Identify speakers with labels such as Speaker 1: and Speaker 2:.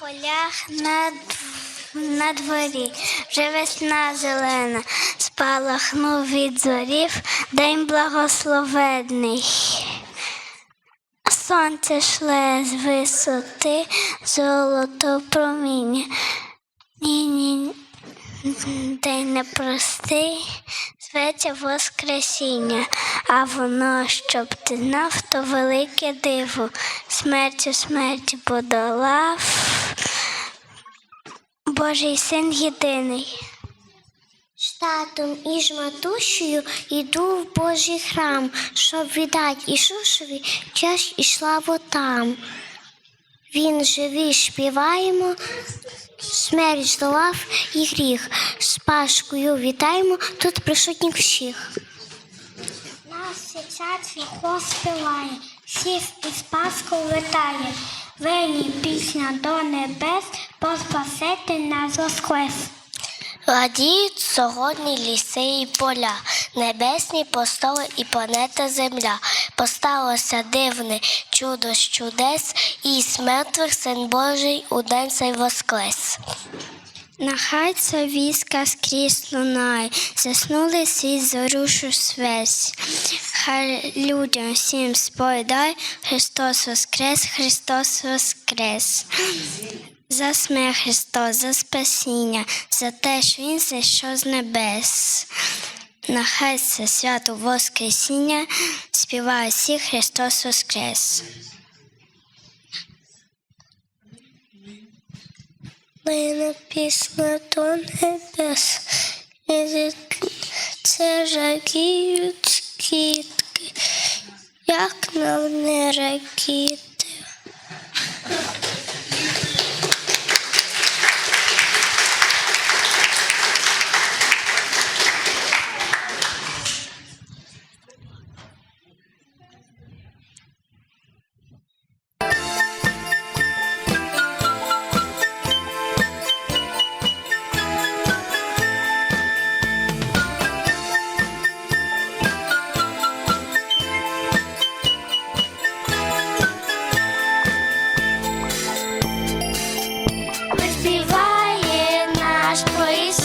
Speaker 1: полях на, на дворі, вже весна зелена, спалахнув від зорів, день благословенний. Сонце шле з висоти, золото проміння. Ні, ні, день непростий, зветься Воскресіння, а воно, щоб ти знав, то велике диво, смертю смерть подолав. Божий син єдиний.
Speaker 2: З татом і з матушею йду в Божий храм, щоб віддати Ісусові честь і славу там. Він живий, співаємо, смерть здолав і гріх. З Пашкою вітаємо тут присутніх всіх.
Speaker 1: Нас сейчас світло співає, всіх із Пасху вітає. Вені пісня до небес, поспасете нас воскрес.
Speaker 2: Радіють сьогодні ліси і поля, небесні постоли і планета Земля. Посталося дивне чудо з чудес, і з мертвих син Божий у день цей воскрес.
Speaker 1: Нахай ця віска скрізь лунає, заснули світ зорушу свесь. Хай людям всім сповідай, Христос воскрес, Христос воскрес. За смерть Христос, за спасіння, за те, що Він зійшов з небес. Нехай це свято Воскресіння співає всі Христос Воскрес.
Speaker 2: Мене пісня до небес, і це жагіють кітки, як нам не ракіти.
Speaker 1: place.